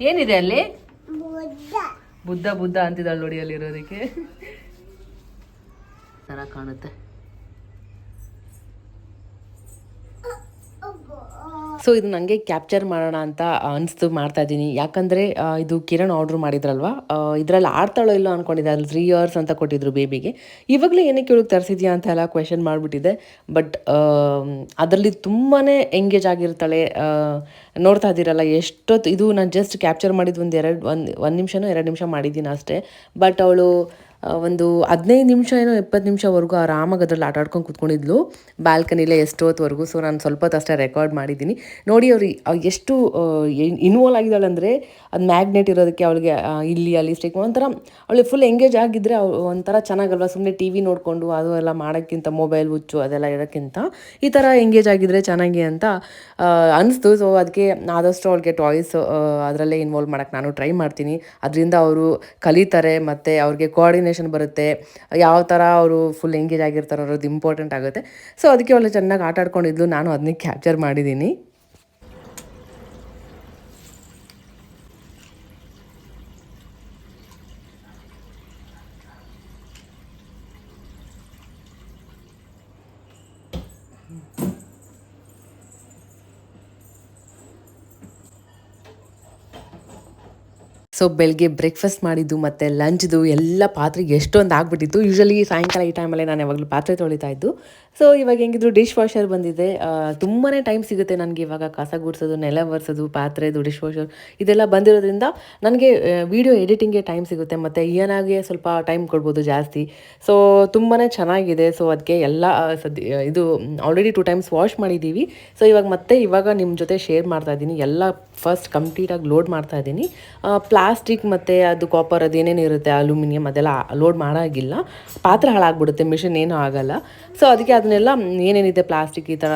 ಏನಿದೆ ಅಲ್ಲಿ? ಬುದ್ಧ. ಬುದ್ಧ ಅಂತಿದ್ದಾಳೆ ನೋಡಿ ಅಲ್ಲಿರೋದಕ್ಕೆ. ಥರ ಕಾಣುತ್ತೆ. ಸೊ ಇದು ನನಗೆ ಕ್ಯಾಪ್ಚರ್ ಮಾಡೋಣ ಅಂತ ಅನಿಸ್ತು ಮಾಡ್ತಾ ಇದ್ದೀನಿ. ಯಾಕಂದರೆ ಇದು ಕಿರಣ್ ಆರ್ಡ್ರ್ ಮಾಡಿದ್ರಲ್ವಾ? ಇದರಲ್ಲಿ ಆಡ್ತಾಳೋ ಇಲ್ಲೋ ಅಂದ್ಕೊಂಡಿದ್ದೆ ಅಲ್ಲಿ ತ್ರೀ ಇಯರ್ಸ್ ಅಂತ ಕೊಟ್ಟಿದ್ರು ಬೇಬಿಗೆ. ಇವಾಗಲೇ ಏನಕ್ಕೆ ಇವಳಿಗೆ ತರಿಸಿದ್ಯಾ ಅಂತ ಎಲ್ಲ ಕ್ವೆಶನ್ ಮಾಡಿಬಿಟ್ಟಿದೆ ಬಟ್ ಅದರಲ್ಲಿ ತುಂಬಾ ಎಂಗೇಜ್ ಆಗಿರ್ತಾಳೆ. ನೋಡ್ತಾ ಇದ್ದೀರಲ್ಲ, ಎಷ್ಟೊತ್ತು ಇದು ನಾನು ಜಸ್ಟ್ ಕ್ಯಾಪ್ಚರ್ ಮಾಡಿದ್ದು ಒಂದು ಎರಡು ಒಂದು ಒಂದು ನಿಮಿಷನೋ ಎರಡು ನಿಮಿಷ ಮಾಡಿದ್ದೀನಿ ಅಷ್ಟೇ ಬಟ್ ಅವಳು ಒಂದು ಹದಿನೈದು ನಿಮಿಷ ಏನೋ ಇಪ್ಪತ್ತು ನಿಮಿಷವರೆಗೂ ಆರಾಮಾಗಿ ಅದ್ರಲ್ಲಿ ಆಟ ಆಡ್ಕೊಂಡು ಕೂತ್ಕೊಂಡಿದ್ಲು. ಬ್ಯಾಲ್ಕನಿಲೇ ಎಷ್ಟೊತ್ತವರೆಗೂ. ಸೊ ನಾನು ಸ್ವಲ್ಪ ಅಷ್ಟೇ ರೆಕಾರ್ಡ್ ಮಾಡಿದ್ದೀನಿ. ನೋಡಿ ಅವ್ರು ಎಷ್ಟು ಇನ್ವಾಲ್ವ್ ಆಗಿದ್ದಾಳೆ ಅಂದರೆ ಅದು ಮ್ಯಾಗ್ನೆಟ್ ಇರೋದಕ್ಕೆ ಅವಳಿಗೆ ಇಲ್ಲಿ, ಅಲ್ಲಿ ಸ್ಟಿಕ್ ಒಂಥರ ಅವಳಿಗೆ ಫುಲ್ ಎಂಗೇಜ್ ಆಗಿದ್ದರೆ ಅವ್ಳು ಒಂಥರ ಚೆನ್ನಾಗಲ್ವ? ಸುಮ್ಮನೆ ಟಿ ವಿ ನೋಡಿಕೊಂಡು ಅದು ಎಲ್ಲ ಮಾಡೋಕ್ಕಿಂತ ಮೊಬೈಲ್ ಹುಚ್ಚು ಅದೆಲ್ಲ ಇರೋಕ್ಕಿಂತ ಈ ಥರ ಎಂಗೇಜ್ ಆಗಿದ್ದರೆ ಚೆನ್ನಾಗಿ ಅಂತ ಅನಿಸ್ತು. ಸೊ ಅದಕ್ಕೆ ಆದಷ್ಟು ಅವ್ಳಿಗೆ ಟಾಯ್ಸ್ ಅದರಲ್ಲೇ ಇನ್ವಾಲ್ವ್ ಮಾಡೋಕ್ಕೆ ನಾನು ಟ್ರೈ ಮಾಡ್ತೀನಿ. ಅದರಿಂದ ಅವರು ಕಲಿತಾರೆ ಮತ್ತು ಅವ್ರಿಗೆ ಕೋಆರ್ಡಿನೇಷನ್ ಬರುತ್ತೆ. ಯಾವ ಥರ ಅವರು ಫುಲ್ ಎಂಗೇಜ್ ಆಗಿರ್ತಾರೋ ಅನ್ನೋದು ಇಂಪಾರ್ಟೆಂಟ್ ಆಗುತ್ತೆ. ಸೊ ಅದಕ್ಕೆ ಒಳ್ಳೆ ಚೆನ್ನಾಗಿ ಆಟ ಆಡ್ಕೊಂಡಿದ್ಲು ನಾನು ಅದನ್ನೇ ಕ್ಯಾಪ್ಚರ್ ಮಾಡಿದ್ದೀನಿ ಸೊ ಬೆಳಗ್ಗೆ ಬ್ರೇಕ್ಫಾಸ್ಟ್ ಮಾಡಿದ್ದು ಮತ್ತು ಲಂಚ್ದು ಎಲ್ಲ ಪಾತ್ರೆಗೆ ಎಷ್ಟೊಂದು ಆಗ್ಬಿಟ್ಟಿತ್ತು. ಯೂಶಲಿ ಸಾಯಂಕಾಲ ಈ ಟೈಮಲ್ಲೇ ನಾನು ಯಾವಾಗಲೂ ಪಾತ್ರೆ ತೊಳಿತಾ ಇದ್ದು. ಸೊ ಇವಾಗ ಹೆಂಗಿದ್ರು ಡಿಶ್ ವಾಷರ್ ಬಂದಿದೆ ತುಂಬಾ ಟೈಮ್ ಸಿಗುತ್ತೆ ನನಗೆ ಇವಾಗ ಕಸ ಗುಡಿಸೋದು, ನೆಲ ಒರೆಸೋದು, ಪಾತ್ರೆದು ಡಿಶ್ ವಾಷರ್ ಇದೆಲ್ಲ ಬಂದಿರೋದ್ರಿಂದ ನನಗೆ ವೀಡಿಯೋ ಎಡಿಟಿಂಗ್ಗೆ ಟೈಮ್ ಸಿಗುತ್ತೆ ಮತ್ತು ಏನಾಗೆ ಸ್ವಲ್ಪ ಟೈಮ್ ಕೊಡ್ಬೋದು ಜಾಸ್ತಿ. ಸೊ ತುಂಬಾ ಚೆನ್ನಾಗಿದೆ. ಸೊ ಅದಕ್ಕೆ ಎಲ್ಲ ಸದ್ಯ ಇದು ಆಲ್ರೆಡಿ ಟೂ ಟೈಮ್ಸ್ ವಾಶ್ ಮಾಡಿದ್ದೀವಿ. ಸೊ ಇವಾಗ ಮತ್ತೆ ಇವಾಗ ನಿಮ್ಮ ಜೊತೆ ಶೇರ್ ಮಾಡ್ತಾ ಇದ್ದೀನಿ. ಎಲ್ಲ ಫಸ್ಟ್ ಕಂಪ್ಲೀಟಾಗಿ ಲೋಡ್ ಮಾಡ್ತಾ ಇದ್ದೀನಿ. ಪ್ಲಾಸ್ಟಿಕ್ ಮತ್ತು ಅದು ಕಾಪರ್ ಅದೇನೇನು ಇರುತ್ತೆ ಅಲ್ಯೂಮಿನಿಯಂ ಅದೆಲ್ಲ ಲೋಡ್ ಮಾಡೋಂಗಿಲ್ಲ. ಪಾತ್ರೆ ಹಾಳಾಗ್ಬಿಡುತ್ತೆ ಮಿಷಿನ್ ಏನೂ ಆಗಲ್ಲ. ಸೊ ಅದಕ್ಕೆ ಅದನ್ನೆಲ್ಲ ಏನೇನಿದೆ ಪ್ಲಾಸ್ಟಿಕ್ ಈ ಥರ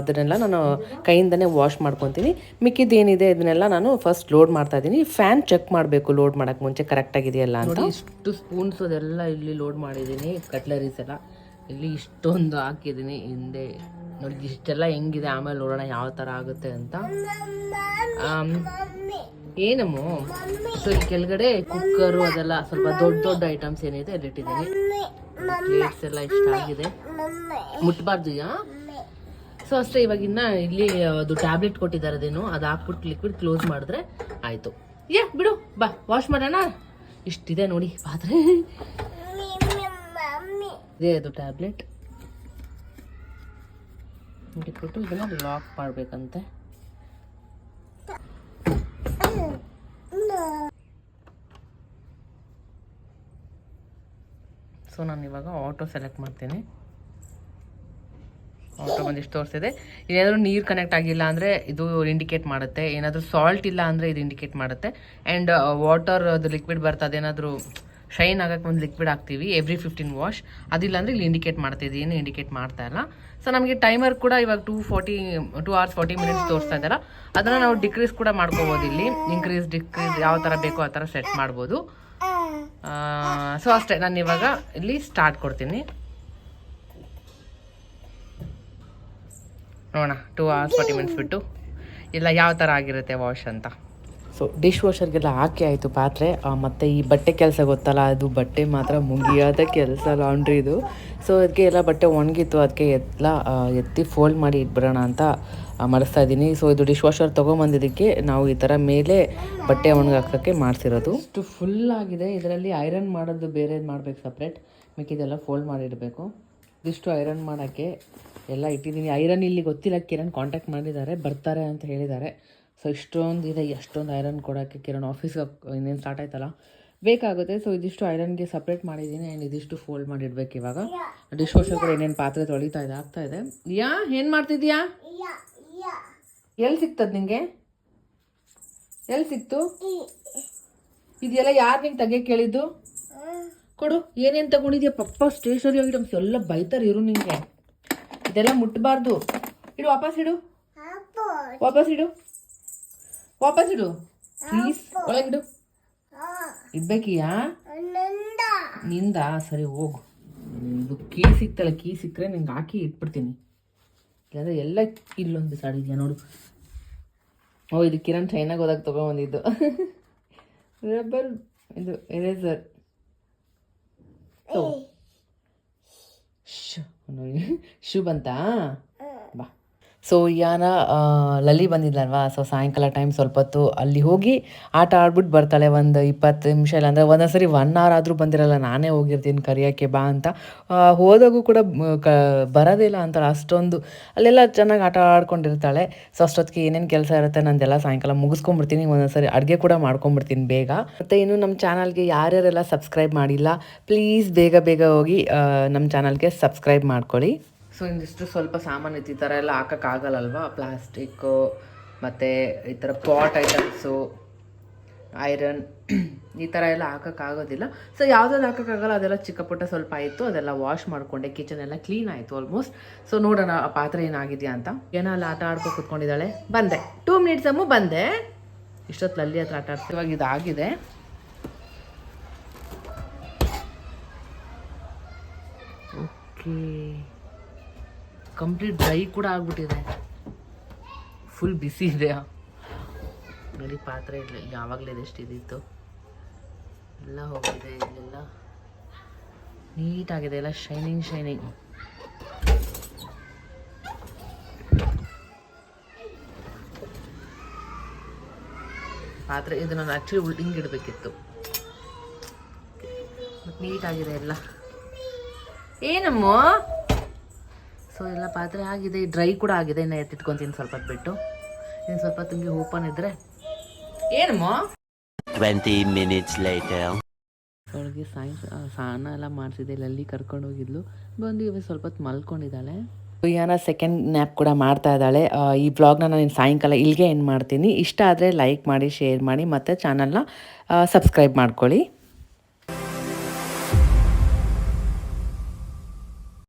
ಅದನ್ನೆಲ್ಲ ನಾನು ಕೈಯಿಂದನೇ ವಾಶ್ ಮಾಡ್ಕೊತೀನಿ. ಮಿಕ್ಕಿದ್ದು ಏನಿದೆ ಇದನ್ನೆಲ್ಲ ನಾನು ಫಸ್ಟ್ ಲೋಡ್ ಮಾಡ್ತಾ ಇದ್ದೀನಿ. ಫ್ಯಾನ್ ಚೆಕ್ ಮಾಡಬೇಕು ಲೋಡ್ ಮಾಡೋಕ್ಕೆ ಮುಂಚೆ ಕರೆಕ್ಟಾಗಿದೆಯಲ್ಲ ಅಂತ. ಇಷ್ಟು ಸ್ಪೂನ್ಸ್ ಅದೆಲ್ಲ ಇಲ್ಲಿ ಲೋಡ್ ಮಾಡಿದ್ದೀನಿ ಕಟ್ಲರೀಸ್ ಎಲ್ಲ. ಇಲ್ಲಿ ಇಷ್ಟೊಂದು ಹಾಕಿದ್ದೀನಿ, ಹಿಂದೆ. ನೋಡಿ, ಇಷ್ಟೆಲ್ಲ ಹೆಂಗಿದೆ, ಆಮೇಲೆ ನೋಡೋಣ ಯಾವ ಥರ ಆಗುತ್ತೆ ಅಂತ. ಏನಮ್ಮ? ಸೊ ಇಲ್ಲಿ ಕೆಳಗಡೆ ಕುಕ್ಕರು ಅದೆಲ್ಲ ಸ್ವಲ್ಪ ದೊಡ್ಡ ದೊಡ್ಡ ಐಟಮ್ಸ್ ಏನಿದೆ ಅಲ್ಲಿ ಇಟ್ಟಿದ್ದೀನಿ. ಪ್ಲೇಟ್ಸ್ ಎಲ್ಲ ಇಷ್ಟ ಆಗಿದೆ. ಮುಟ್ಬಾರ್ದು ಯಾ ಸೊ ಅಷ್ಟೇ ಇವಾಗಿನ್ನ ಇಲ್ಲಿ ಅದು ಟ್ಯಾಬ್ಲೆಟ್ ಕೊಟ್ಟಿದ್ದಾರೆ ಅದೇನು, ಅದು ಹಾಕ್ಬಿಟ್ಟು ಲಿಕ್ವಿಡ್ ಕ್ಲೋಸ್ ಮಾಡಿದ್ರೆ ಆಯ್ತು. ಯಾ, ಬಿಡು, ಬಾ ವಾಶ್ ಮಾಡೋಣ? ಇಷ್ಟಿದೆ ನೋಡಿ, ಪಾತ್ರೆ. ಇದೇ ಅದು ಟ್ಯಾಬ್ಲೆಟ್ ಇಟ್ಬಿಟ್ಟು ಇದನ್ನ ಲಾಕ್ ಮಾಡ್ಬೇಕಂತೆ. ಸೊ ನಾನು ಇವಾಗ ಆಟೋ ಸೆಲೆಕ್ಟ್ ಮಾಡ್ತೀನಿ. ಆಟೋ ಬಂದಿಷ್ಟು ತೋರಿಸಿದೆ? ಏನಾದರೂ ನೀರು ಕನೆಕ್ಟ್ ಆಗಿಲ್ಲ ಅಂದರೆ ಇದು ಇಂಡಿಕೇಟ್ ಮಾಡುತ್ತೆ. ಏನಾದರೂ ಸಾಲ್ಟ್ ಇಲ್ಲ ಅಂದರೆ ಇದು ಇಂಡಿಕೇಟ್ ಮಾಡುತ್ತೆ. ಆ್ಯಂಡ್ ವಾಟರ್ ಅದು ಲಿಕ್ವಿಡ್ ಬರ್ತಾ ಅದೇನಾದರೂ ಶೈನ್ ಆಗೋಕ್ಕೆ ಒಂದು ಲಿಕ್ವಿಡ್ ಹಾಕ್ತೀವಿ ಎವ್ರಿ ಫಿಫ್ಟೀನ್ ವಾಶ್ ಅದಿಲ್ಲ ಅಂದರೆ ಇಲ್ಲಿ ಇಂಡಿಕೇಟ್ ಮಾಡ್ತಾ ಏನು ಇಂಡಿಕೇಟ್ ಮಾಡ್ತಾ ಇಲ್ಲ. ಸೊ ನಮಗೆ ಟೈಮರ್ ಕೂಡ ಇವಾಗ two forty two hours forty minutes ತೋರಿಸ್ತಾ ಇದ್ದಾರೆ. ಅದನ್ನು ನಾವು ಡಿಕ್ರೀಸ್ ಕೂಡ ಮಾಡ್ಕೋಬೋದು ಇಲ್ಲಿ. ಇನ್ಕ್ರೀಸ್ ಡಿಕ್ರೀಸ್ ಯಾವ ಥರ ಬೇಕೋ ಆ ಥರ ಸೆಟ್ ಮಾಡ್ಬೋದು. ಸೊ ಅಷ್ಟೇ, ನಾನು ಇವಾಗ ಇಲ್ಲಿ ಸ್ಟಾರ್ಟ್ ಕೊಡ್ತೀನಿ. ನೋಡೋಣ ಟೂ ಅವರ್ಸ್ ಫಾರ್ಟಿ ಮಿನಿಟ್ಸ್ ಬಿಟ್ಟು. ಇಲ್ಲ, ಯಾವ ಥರ ಆಗಿರುತ್ತೆ ವಾಶ್ ಅಂತ. ಸೊ ಡಿಶ್ ವಾಷರ್ಗೆಲ್ಲ ಹಾಕಿ ಆಯಿತು ಪಾತ್ರೆ. ಮತ್ತು ಈ ಬಟ್ಟೆ ಕೆಲಸ ಗೊತ್ತಲ್ಲ, ಅದು ಬಟ್ಟೆ ಮಾತ್ರ ಮುಗಿಯಾದ ಕೆಲಸ ಲಾಂಡ್ರಿದು ಸೊ ಅದಕ್ಕೆ ಎಲ್ಲ ಬಟ್ಟೆ ಒಣಗಿತ್ತು. ಅದಕ್ಕೆ ಎಲ್ಲ ಎತ್ತಿ ಫೋಲ್ಡ್ ಮಾಡಿ ಇಟ್ಬಿಡೋಣ ಅಂತ ಮರೆಸ್ತಾ ಇದ್ದೀನಿ. ಸೊ ಇದು ಡಿಶ್ ವಾಷರ್ ತೊಗೊಂಬಂದಿದ್ದಕ್ಕೆ ನಾವು ಈ ಥರ ಮೇಲೆ ಬಟ್ಟೆ ಒಣಗಾಕೋಕ್ಕೆ ಮಾಡಿಸಿರೋದು. ಇಷ್ಟು ಫುಲ್ ಆಗಿದೆ. ಇದರಲ್ಲಿ ಐರನ್ ಮಾಡೋದು ಬೇರೆ ಮಾಡಬೇಕು ಸಪ್ರೇಟ್ ಮಿಕ್ಕಿದೆಲ್ಲ ಫೋಲ್ಡ್ ಮಾಡಿಡಬೇಕು ಇದಿಷ್ಟು ಐರನ್ ಮಾಡೋಕ್ಕೆ ಎಲ್ಲ ಇಟ್ಟಿದ್ದೀನಿ. ಐರನ್ ಇಲ್ಲಿ ಗೊತ್ತಿಲ್ಲ. ಕಿರಣ್ ಕಾಂಟ್ಯಾಕ್ಟ್ ಮಾಡಿದ್ದಾರೆ. ಬರ್ತಾರೆ ಅಂತ ಹೇಳಿದ್ದಾರೆ. ಸೊ ಇಷ್ಟೊಂದು ಇದೆ ಎಷ್ಟೊಂದು ಐರನ್ ಕೊಡೋಕ್ಕೆ ಕಿರಣ್ ಆಫೀಸ್ಗೆ ಇನ್ನೇನು ಸ್ಟಾರ್ಟ್ ಆಯ್ತಲ್ಲ? ಬೇಕಾಗುತ್ತೆ. ಸೊ ಇದಿಷ್ಟು ಐರನ್ಗೆ ಸಪ್ರೇಟ್ ಮಾಡಿದ್ದೀನಿ ಆ್ಯಂಡ್ ಇದಿಷ್ಟು ಫೋಲ್ಡ್ ಮಾಡಿಡ್ಬೇಕು ಇವಾಗ. ಡಿಶ್ ವಾಷರ್ ಕೂಡ ಏನೇನು ಪಾತ್ರೆ ತೊಳಿತಾ ಇದೆ ಆಗ್ತಾ ಇದೆ. ಯಾ ಏನು ಮಾಡ್ತಿದ್ಯಾ ಎಲ್ಲಿ ಸಿಗ್ತದೆ ನಿಂಗೆ? ಎಲ್ಲಿ ಸಿಕ್ತು? ಇದೆಲ್ಲ ಯಾರು ನಿಂಗೆ ತೆಗೆ ಕೇಳಿದ್ದು? ಕೊಡು. ಏನೇನು ತಗೊಂಡಿದ್ಯಾ? ಪಪ್ಪ ಸ್ಟೇಷನರಿ ಐಟಮ್ಸ್ ಎಲ್ಲ ಬೈತಾರೆ ಇರು ನಿಂಗೆ. ಇದೆಲ್ಲ ಮುಟ್ಟಬಾರ್ದು ಇಡು ವಾಪಸ್ ಇಡು. ವಾಪಸ್ ಇಡು. ವಾಪಸ್ ಇಡು ಪ್ಲೀಸ್ ಒಳಗಿಡು ಇಡ್ಬೇಕಿಯಾ ನಿಂದ. ಸರಿ ಹೋಗು. ಇದು ಕೀ ಸಿಕ್ತಲ್ಲ ಕೀ ಸಿಕ್ಕರೆ ನಿಂಗೆ ಹಾಕಿ ಇಟ್ಬಿಡ್ತೀನಿ. ಇಲ್ಲಾಂದ್ರೆ ಎಲ್ಲ ಇಲ್ಲೊಂದು ಬಿಸಾಡಿದ್ಯಾ ನೋಡು. ಓ ಇದು ಕಿರಣ್ ಚೈನಾಗ ಹೋದಾಗ ತೊಗೊಂಬಂದಿದ್ದು. ರಬ್ಬರ್ ಇದು ಎರೇಸರ್ ಶು ಶೂ ಬಂತಾ? ಬಾ. ಸೊ ಯಾನ ಲಲ್ಲಿ ಲಲಿ ಬಂದಿದ್ಲಲ್ವಾ ಸೊ ಸಾಯಂಕಾಲ ಟೈಮ್ ಸ್ವಲ್ಪ ಹೊತ್ತು ಅಲ್ಲಿ ಹೋಗಿ ಆಟ ಆಡ್ಬಿಟ್ಟು ಬರ್ತಾಳೆ. ಒಂದು ಇಪ್ಪತ್ತು ನಿಮಿಷ ಇಲ್ಲ ಅಂದರೆ ಒಂದೊಂದ್ಸರಿ ಒನ್ ಅವರ್ ಆದರೂ ಬಂದಿರಲ್ಲ. ನಾನೇ ಹೋಗಿರ್ತೀನಿ, ಕರಿಯೋಕ್ಕೆ ಬಾ ಅಂತ. ಹೋದಾಗೂ ಕೂಡ ಕ ಬರೋದಿಲ್ಲ ಅಂತಾಳೆ. ಅಷ್ಟೊಂದು ಅಲ್ಲೆಲ್ಲ ಚೆನ್ನಾಗಿ ಆಟ ಆಡ್ಕೊಂಡಿರ್ತಾಳೆ. ಸೊ ಅಷ್ಟೊತ್ತಿಗೆ ಏನೇನು ಕೆಲಸ ಇರುತ್ತೆ ನಂದೆಲ್ಲ ಸಾಯಂಕಾಲ ಮುಗಿಸ್ಕೊಂಬಿಡ್ತೀನಿ ಒಂದೊಂದು ಸರಿ ಅಡುಗೆ ಕೂಡ ಮಾಡ್ಕೊಂಬಿಡ್ತೀನಿ ಬೇಗ. ಮತ್ತು ಇನ್ನು ನಮ್ಮ ಚಾನಲ್ಗೆ ಯಾರ್ಯಾರೆಲ್ಲ ಸಬ್ಸ್ಕ್ರೈಬ್ ಮಾಡಿಲ್ಲ ಪ್ಲೀಸ್ ಬೇಗ ಬೇಗ ಹೋಗಿ ನಮ್ಮ ಚಾನಲ್ಗೆ ಸಬ್ಸ್ಕ್ರೈಬ್ ಮಾಡ್ಕೊಳ್ಳಿ. ಸೊ ಇಂದಿಷ್ಟು ಸ್ವಲ್ಪ ಸಾಮಾನು ಇತ್ತು. ಈ ಥರ ಎಲ್ಲ ಹಾಕೋಕ್ಕಾಗಲ್ಲಲ್ವಾ ಪ್ಲಾಸ್ಟಿಕ್ಕು ಮತ್ತು ಈ ಥರ ಪಾಟ್ ಐಟಮ್ಸು ಐರನ್ ಈ ಥರ ಎಲ್ಲ ಹಾಕೋಕ್ಕಾಗೋದಿಲ್ಲ ಸೊ ಯಾವುದೆಲ್ಲ ಹಾಕೋಕ್ಕಾಗಲ್ಲ ಅದೆಲ್ಲ ಚಿಕ್ಕ ಪುಟ್ಟ ಸ್ವಲ್ಪ ಆಯಿತು. ಅದೆಲ್ಲ ವಾಶ್ ಮಾಡಿಕೊಂಡೆ. ಕಿಚನ್ ಎಲ್ಲ ಕ್ಲೀನ್ ಆಯಿತು ಆಲ್ಮೋಸ್ಟ್ ಸೊ ನೋಡೋಣ, ಆ ಪಾತ್ರೆ ಏನಾಗಿದೆಯಾ ಅಂತ. ಏನೋ ಅಲ್ಲಿ ಆಟ ಆಡ್ಕೊ ಕುತ್ಕೊಂಡಿದ್ದಾಳೆ. ಬಂದೆ. ಟೂ ಮಿನಿಟ್ಸ್ ಅಮ್ಮು, ಬಂದೆ. ಇಷ್ಟೊತ್ತು ಅಲ್ಲಿ ಹತ್ರ ಆಟ ಆಡ್ತೀವಿ ಇವಾಗ ಇದಾಗಿದೆ. ಓಕೆ ಕಂಪ್ಲೀಟ್ ಡ್ರೈ ಕೂಡ ಆಗ್ಬಿಟ್ಟಿದೆ. ಫುಲ್ ಬಿಸಿ ಇದೆ. ನೋಡಿ, ಪಾತ್ರೆ ಇಲ್ಲ ಯಾವಾಗಲೇ ಎಷ್ಟಿದಿತ್ತು ಎಲ್ಲ ಹೋಗಿದೆ, ಇಲ್ಲೆಲ್ಲ ನೀಟಾಗಿದೆ, ಎಲ್ಲ ಶೈನಿಂಗ್ ಶೈನಿಂಗ್ ಪಾತ್ರೆ, ಇದು ನಾನು ಆ್ಯಕ್ಚುಲಿ ಉಲ್ಟಿಂಗ್ ಇಡಬೇಕಿತ್ತು. ಮತ್ತು ನೀಟಾಗಿದೆ ಎಲ್ಲ. ಏನಮ್ಮ? ಸೊ ಎಲ್ಲ ಪಾತ್ರೆ ಆಗಿದೆ ಡ್ರೈ ಕೂಡ ಆಗಿದೆ ಇನ್ನು ಎತ್ತಿಟ್ಕೊತೀನಿ ಸ್ವಲ್ಪ ಬಿಟ್ಟು. ಇನ್ನು ಸ್ವಲ್ಪ ತುಂಬಿ ಓಪನ್ ಇದ್ರೆ. ಏನಮ್ಮ? 20 minutes later. ಅವಳಿಗೆ ಸಾಯಂಕ ಸ್ನಾನ ಎಲ್ಲ ಮಾಡಿಸಿದೆ ಲಲ್ಲಿ ಕರ್ಕೊಂಡು ಹೋಗಿದ್ಲು. ಬಂದು ಇವಾಗ ಸ್ವಲ್ಪ ಹೊತ್ತು ಮಲ್ಕೊಂಡಿದ್ದಾಳೆ. ಯಾನ ಸೆಕೆಂಡ್ ನ್ಯಾಪ್ ಕೂಡ ಮಾಡ್ತಾ ಇದ್ದಾಳೆ. ಈ ಬ್ಲಾಗ್ನ ನಾನು ಸಾಯಂಕಾಲ ಇಲ್ಲಿಗೆ ಏನು ಮಾಡ್ತೀನಿ. ಇಷ್ಟ ಆದರೆ ಲೈಕ್ ಮಾಡಿ ಶೇರ್ ಮಾಡಿ ಮತ್ತು ಚಾನಲ್ನ ಸಬ್ಸ್ಕ್ರೈಬ್ ಮಾಡ್ಕೊಳ್ಳಿ.